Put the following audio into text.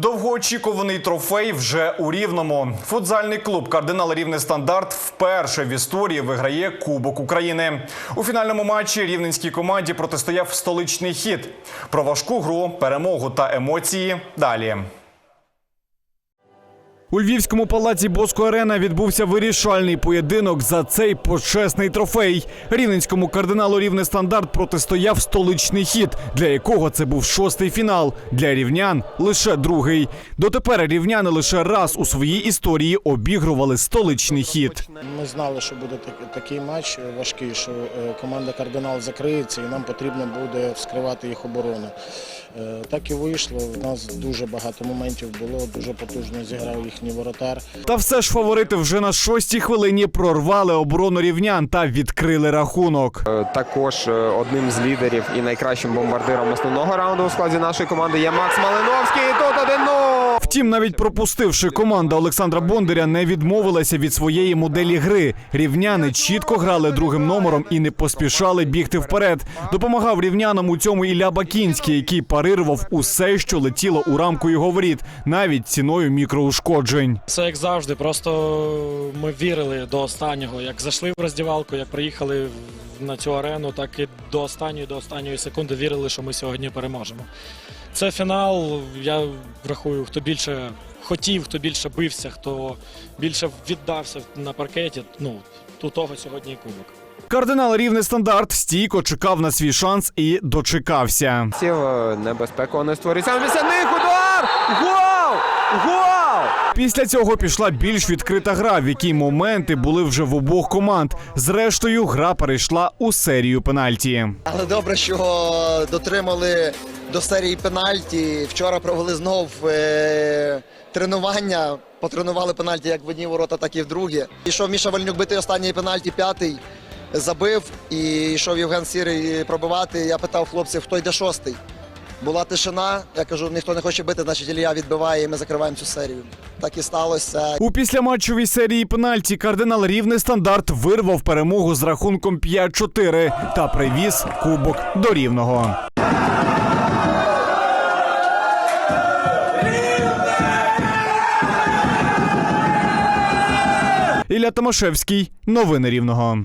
Довгоочікуваний трофей вже у рівному. Футзальний клуб Кардинал Рівний стандарт вперше в історії виграє Кубок України. У фінальному матчі рівненській команді протистояв столичний хід. Про важку гру, перемогу та емоції далі. У Львівському палаці Боско Арена відбувся вирішальний поєдинок за цей почесний трофей. Рівненському кардиналу рівний стандарт протистояв столичний хід, для якого це був шостий фінал. Для рівнян лише другий. Дотепер рівняни лише раз у своїй історії обігрували столичний хід. Ми знали, що буде так- такий матч важкий, що е, команда Кардинал закриється і нам потрібно буде вскривати їх оборону. Е, Так і вийшло. У нас дуже багато моментів було, дуже потужно зіграв їхній воротар. Та все ж фаворити вже на шостій хвилині прорвали оборону рівнян та відкрили рахунок. Е, Також е, одним з лідерів і найкращим бомбардиром основного раунду у складі нашої команди є Макс Малиновський. І тут 1-0! Втім, навіть пропустивши команда Олександра Бондаря, не відмовилася від своєї моделі гри. Рівняни чітко грали другим номером і не поспішали бігти вперед. Допомагав рівнянам у цьому Ілля Бакінський, який парирував усе, що летіло у рамку його воріт, навіть ціною мікроушкоджень. Все як завжди. Просто ми вірили до останнього. Як зайшли в роздівалку, як приїхали на цю арену, так і до останньої, до останньої секунди вірили, що ми сьогодні переможемо. Це фінал. Я рахую, хто більше хотів, хто більше бився, хто більше віддався на паркеті. Ну, у того сьогодні і кубок. Кардинал рівний стандарт стійко чекав на свій шанс і дочекався. Сів небезпеку не створюється. Після них удар! Гол! Гол! Після цього пішла більш відкрита гра, в якій моменти були вже в обох команд. Зрештою, гра перейшла у серію пенальті. Але добре, що дотримали до серії пенальті. Вчора провели знов е, тренування. Потренували пенальті як в одні ворота, так і в другі. Ішов Міша Вальнюк бити останній пенальті, п'ятий забив. І йшов Євген Сірий пробивати. Я питав хлопців, хто йде шостий. Була тишина. Я кажу, ніхто не хоче бити, значить Ілля відбиває, і ми закриваємо цю серію. Так і сталося. У післяматчевій серії пенальті кардинал рівний стандарт вирвав перемогу з рахунком 5-4 та привіз кубок до рівного. Ілля Томашевський. Новини рівного.